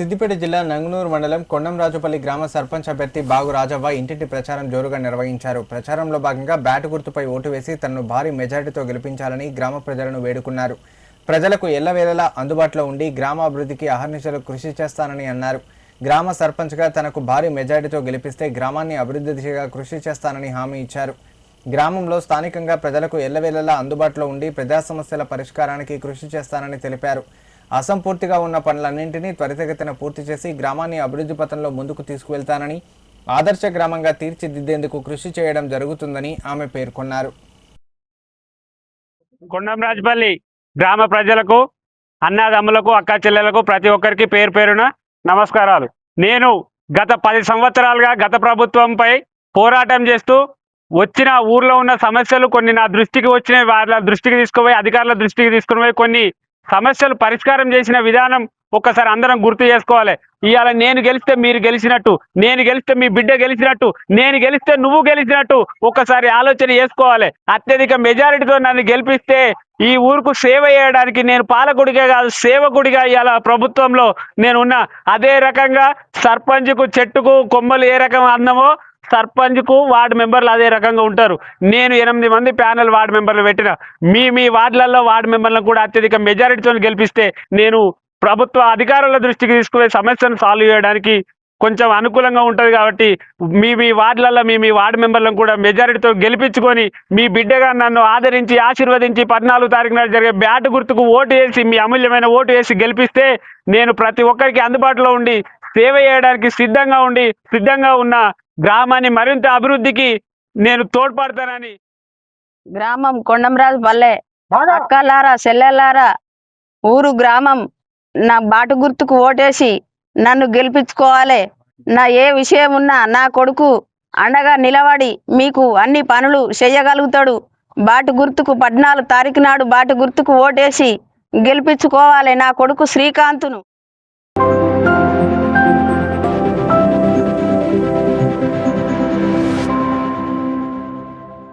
సిద్దిపేట జిల్లా నంగనూరు మండలం కొండంరాజుపల్లి గ్రామ సర్పంచ్ అభ్యర్థి బాగు రాజవ్వ ఇంటింటి ప్రచారం జోరుగా నిర్వహించారు. ప్రచారంలో భాగంగా బ్యాటు గుర్తుపై ఓటు వేసి తనను భారీ మెజార్టీతో గెలిపించాలని గ్రామ ప్రజలను వేడుకున్నారు. ప్రజలకు ఎల్లవేళలా అందుబాటులో ఉండి గ్రామాభివృద్ధికి అహర్నిశలు కృషి చేస్తానని అన్నారు. గ్రామ సర్పంచ్గా తనకు భారీ మెజారిటీతో గెలిపిస్తే గ్రామాన్ని అభివృద్ధి దిశగా కృషి చేస్తానని హామీ ఇచ్చారు. గ్రామంలో స్థానికంగా ప్రజలకు ఎల్లవేళలా అందుబాటులో ఉండి ప్రజా సమస్యల పరిష్కారానికి కృషి చేస్తానని తెలిపారు. అసంపూర్తిగా ఉన్న పనులన్నింటినీ త్వరితగతిన పూర్తి చేసి గ్రామాన్ని అభివృద్ధి పథంలో ముందుకు తీసుకువెళ్తానని ఆదర్శ గ్రామంగా తీర్చిదిద్దేందుకు కృషి చేయడం జరుగుతుందని ఆమె పేర్కొన్నారు. కొండం రాజపల్లి గ్రామ ప్రజలకు అన్నదమ్ములకు అక్క చెల్లెలకు ప్రతి ఒక్కరికి పేరు పేరున నమస్కారాలు. నేను గత పది సంవత్సరాలుగా గత ప్రభుత్వంపై పోరాటం చేస్తూ వచ్చిన ఊర్లో ఉన్న సమస్యలు కొన్ని నా దృష్టికి వచ్చినాయి వాళ్ళ దృష్టికి తీసుకుపోయి అధికారుల దృష్టికి తీసుకుని కొన్ని సమస్యలు పరిష్కారం చేసిన విధానం ఒక్కసారి అందరం గుర్తు చేసుకోవాలి. ఇవాళ నేను గెలిస్తే మీరు గెలిచినట్టు నేను గెలిస్తే మీ బిడ్డ గెలిచినట్టు నేను గెలిస్తే నువ్వు గెలిచినట్టు ఒక్కసారి ఆలోచన చేసుకోవాలి. అత్యధిక మెజారిటీతో నన్ను గెలిపిస్తే ఈ ఊరుకు సేవ చేయడానికి నేను పాలకుడిగా కాదు సేవకుడిగా ఇవాళ ప్రభుత్వంలో నేనున్నా. అదే రకంగా సర్పంచ్కు చెట్టుకు కొమ్మలు ఏ రకం అందమో సర్పంచ్కు వార్డు మెంబర్లు అదే రకంగా ఉంటారు. నేను ఎనిమిది మంది ప్యానల్ వార్డు మెంబర్లు పెట్టిన. మీ మీ వార్డులలో వార్డు మెంబర్లను కూడా అత్యధిక మెజారిటీతో గెలిపిస్తే నేను ప్రభుత్వ అధికారుల దృష్టికి తీసుకునే సమస్యను సాల్వ్ చేయడానికి కొంచెం అనుకూలంగా ఉంటుంది కాబట్టి మీ మీ వార్డులలో మీ మీ వార్డు మెంబర్లను కూడా మెజారిటీతో గెలిపించుకొని మీ బిడ్డగా నన్ను ఆదరించి ఆశీర్వదించి పద్నాలుగు తారీఖు నాడు జరిగే బ్యాట్ గుర్తుకు ఓటు వేసి మీ అమూల్యమైన ఓటు వేసి గెలిపిస్తే నేను ప్రతి ఒక్కరికి అందుబాటులో ఉండి సేవ చేయడానికి సిద్ధంగా ఉండి సిద్ధంగా ఉన్న గ్రామాన్ని మరింత అభివృద్ధికి నేను తోడ్పడతానని. గ్రామం కొండంరాజు పల్లె అక్కలారా చెల్లెలారా ఊరు గ్రామం నా బాటు గుర్తుకు ఓటేసి నన్ను గెలిపించుకోవాలి. నా ఏ విషయం ఉన్నా నా కొడుకు అండగా నిలబడి మీకు అన్ని పనులు చేయగలుగుతాడు. బాటు గుర్తుకు పద్నాలుగు తారీఖు నాడు బాటు గుర్తుకు ఓటేసి గెలిపించుకోవాలి నా కొడుకు శ్రీకాంత్ను.